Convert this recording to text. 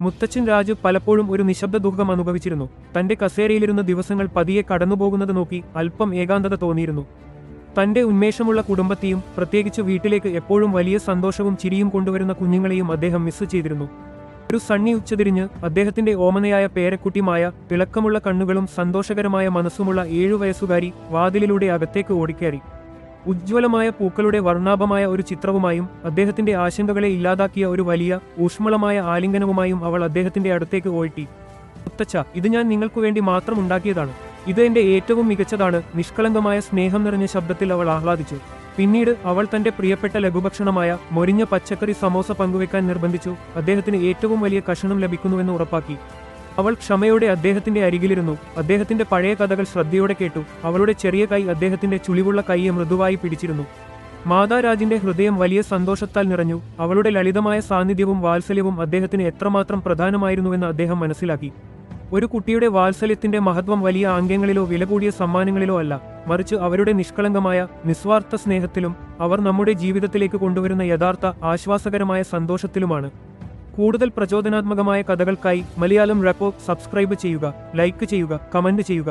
മുത്തച്ഛൻ രാജു പലപ്പോഴും ഒരു നിശബ്ദ ദുഃഖം അനുഭവിച്ചിരുന്നു. തന്റെ കസേരയിലിരുന്ന ദിവസങ്ങൾ പതിയെ കടന്നുപോകുന്നത് നോക്കി അല്പം ഏകാന്തത തോന്നിയിരുന്നു. തന്റെ ഉന്മേഷമുള്ള കുടുംബത്തെയും പ്രത്യേകിച്ച് വീട്ടിലേക്ക് എപ്പോഴും വലിയ സന്തോഷവും ചിരിയും കൊണ്ടുവരുന്ന കുഞ്ഞുങ്ങളെയും അദ്ദേഹം മിസ് ചെയ്തിരുന്നു. ഒരു സണ്ണി ഉച്ചതിരിഞ്ഞ് അദ്ദേഹത്തിന്റെ ഓമനയായ പേരക്കുട്ടിമായ തിളക്കമുള്ള കണ്ണുകളും സന്തോഷകരമായ മനസ്സുമുള്ള ഏഴു വയസ്സുകാരി വാതിലിലൂടെ അകത്തേക്ക് ഓടിക്കയറി ഉജ്ജ്വലമായ പൂക്കളുടെ വർണാഭമായ ഒരു ചിത്രവുമായും അദ്ദേഹത്തിന്റെ ആശങ്കകളെ ഇല്ലാതാക്കിയ ഒരു വലിയ ഊഷ്മളമായ ആലിംഗനവുമായും അവൾ അദ്ദേഹത്തിന്റെ അടുത്തേക്ക് ഓഴ്ത്തി മുത്തച്ഛ ഇത് ഞാൻ നിങ്ങൾക്കു വേണ്ടി മാത്രം ഉണ്ടാക്കിയതാണ്. ഇത് എന്റെ ഏറ്റവും മികച്ചതാണ് നിഷ്കളങ്കമായ സ്നേഹം നിറഞ്ഞ ശബ്ദത്തിൽ അവൾ ആഹ്ലാദിച്ചു. പിന്നീട് അവൾ തന്റെ പ്രിയപ്പെട്ട ലഘുഭക്ഷണമായ മൊരിഞ്ഞ പച്ചക്കറി സമോസ പങ്കുവെക്കാൻ നിർബന്ധിച്ചു. അദ്ദേഹത്തിന് ഏറ്റവും വലിയ കഷണം ലഭിക്കുന്നുവെന്ന് ഉറപ്പാക്കി. അവൾ ക്ഷമയോടെ അദ്ദേഹത്തിന്റെ അരികിലിരുന്നു. അദ്ദേഹത്തിന്റെ പഴയ കഥകൾ ശ്രദ്ധയോടെ കേട്ടു. അവളുടെ ചെറിയ കൈ അദ്ദേഹത്തിന്റെ ചുളിവുള്ള കൈയെ മൃദുവായി പിടിച്ചിരുന്നു. മാതാരാജിന്റെ ഹൃദയം വലിയ സന്തോഷത്താൽ നിറഞ്ഞു. അവളുടെ ലളിതമായ സാന്നിധ്യവും വാത്സല്യവും അദ്ദേഹത്തിന് എത്രമാത്രം പ്രധാനമായിരുന്നുവെന്ന് അദ്ദേഹം മനസ്സിലാക്കി. ഒരു കുട്ടിയുടെ വാത്സല്യത്തിന്റെ മഹത്വം വലിയ ആംഗ്യങ്ങളിലോ വില കൂടിയ സമ്മാനങ്ങളിലോ അല്ല. മറിച്ച് അവരുടെ നിഷ്കളങ്കമായ നിസ്വാർത്ഥ സ്നേഹത്തിലും അവർ നമ്മുടെ ജീവിതത്തിലേക്ക് കൊണ്ടുവരുന്ന യഥാർത്ഥ ആശ്വാസകരമായ സന്തോഷത്തിലുമാണ്. കൂടുതൽ പ്രചോദനാത്മകമായ കഥകൾക്കായി മലയാളം റെപ്പോ സബ്സ്ക്രൈബ് ചെയ്യുക ലൈക്ക് ചെയ്യുക കമന്റ് ചെയ്യുക.